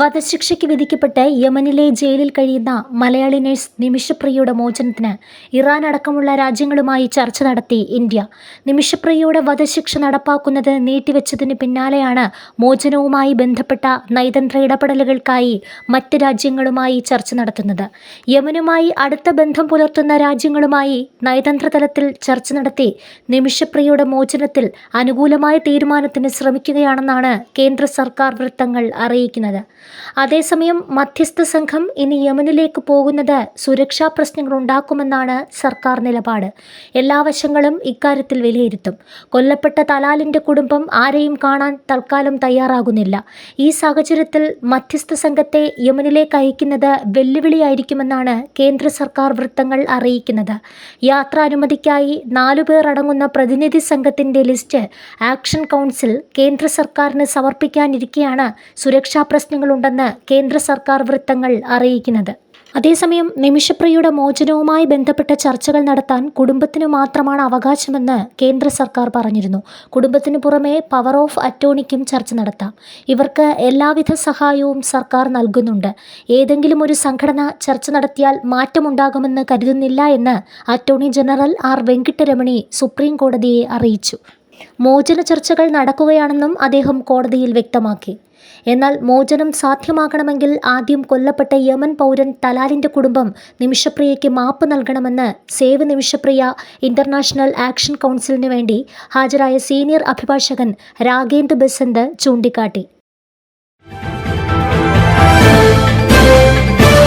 വധശിക്ഷയ്ക്ക് വിധിക്കപ്പെട്ട് യമനിലെ ജയിലിൽ കഴിയുന്ന മലയാളി നഴ്സ് നിമിഷപ്രിയയുടെ മോചനത്തിന് ഇറാൻ അടക്കമുള്ള രാജ്യങ്ങളുമായി ചർച്ച നടത്തി ഇന്ത്യ. നിമിഷപ്രിയയുടെ വധശിക്ഷ നടപ്പാക്കുന്നത് നീട്ടിവെച്ചതിന് പിന്നാലെയാണ് മോചനവുമായി ബന്ധപ്പെട്ട നയതന്ത്ര ഇടപെടലുകൾക്കായി മറ്റ് രാജ്യങ്ങളുമായി ചർച്ച നടത്തുന്നത്. യമനുമായി അടുത്ത ബന്ധം പുലർത്തുന്ന രാജ്യങ്ങളുമായി നയതന്ത്ര തലത്തിൽ ചർച്ച നടത്തി നിമിഷപ്രിയയുടെ മോചനത്തിൽ അനുകൂലമായ തീരുമാനത്തിന് ശ്രമിക്കുകയാണെന്നാണ് കേന്ദ്ര സർക്കാർ വൃത്തങ്ങൾ അറിയിക്കുന്നത്. അതേസമയം മധ്യസ്ഥ സംഘം ഇനി യമനിലേക്ക് പോകുന്നത് സുരക്ഷാ പ്രശ്നങ്ങൾ ഉണ്ടാക്കുമെന്നാണ് സർക്കാർ നിലപാട്. എല്ലാ വശങ്ങളും ഇക്കാര്യത്തിൽ വിലയിരുത്തും. കൊല്ലപ്പെട്ട തലാലിന്റെ കുടുംബം ആരെയും കാണാൻ തൽക്കാലം തയ്യാറാകുന്നില്ല. ഈ സാഹചര്യത്തിൽ മധ്യസ്ഥ സംഘത്തെ യമനിലേക്ക് അയക്കുന്നത് വെല്ലുവിളിയായിരിക്കുമെന്നാണ് കേന്ദ്ര സർക്കാർ വൃത്തങ്ങൾ അറിയിക്കുന്നത്. യാത്രാനുമതിക്കായി നാലുപേർ അടങ്ങുന്ന പ്രതിനിധി സംഘത്തിന്റെ ലിസ്റ്റ് ആക്ഷൻ കൗൺസിൽ കേന്ദ്ര സർക്കാരിന് സമർപ്പിക്കാനിരിക്കെയാണ് സുരക്ഷാ പ്രശ്നങ്ങളുണ്ടെന്ന് കേന്ദ്ര സർക്കാർ വൃത്തങ്ങൾ അറിയിക്കുന്നത്. അതേസമയം നിമിഷപ്രിയയുടെ മോചനവുമായി ബന്ധപ്പെട്ട ചർച്ചകൾ നടത്താൻ കുടുംബത്തിന് മാത്രമാണ് അവകാശമെന്ന് കേന്ദ്ര സർക്കാർ പറഞ്ഞിരുന്നു. കുടുംബത്തിന് പുറമെ പവർ ഓഫ് അറ്റോണിക്കും ചർച്ച നടത്താം. ഇവർക്ക് എല്ലാവിധ സഹായവും സർക്കാർ നൽകുന്നുണ്ട്. ഏതെങ്കിലും ഒരു സംഘടന ചർച്ച നടത്തിയാൽ മാറ്റമുണ്ടാകുമെന്ന് കരുതുന്നില്ല എന്ന് attorney general R Venkataramani supreme കോടതിയെ അറിയിച്ചു. മോചന ചർച്ചകൾ നടക്കുകയാണെന്നും അദ്ദേഹം കോടതിയിൽ വ്യക്തമാക്കി. എന്നാൽ മോചനം സാധ്യമാകണമെങ്കിൽ ആദ്യം കൊല്ലപ്പെട്ട യമൻ പൗരൻ തലാലിന്റെ കുടുംബം നിമിഷപ്രിയയ്ക്ക് മാപ്പ് നൽകണമെന്ന് സേവ് നിമിഷപ്രിയ ഇന്റർനാഷണൽ ആക്ഷൻ കൗൺസിലിന് വേണ്ടി ഹാജരായ സീനിയർ അഭിഭാഷകൻ രാഗേന്ദ് ബസന്ത് ചൂണ്ടിക്കാട്ടി.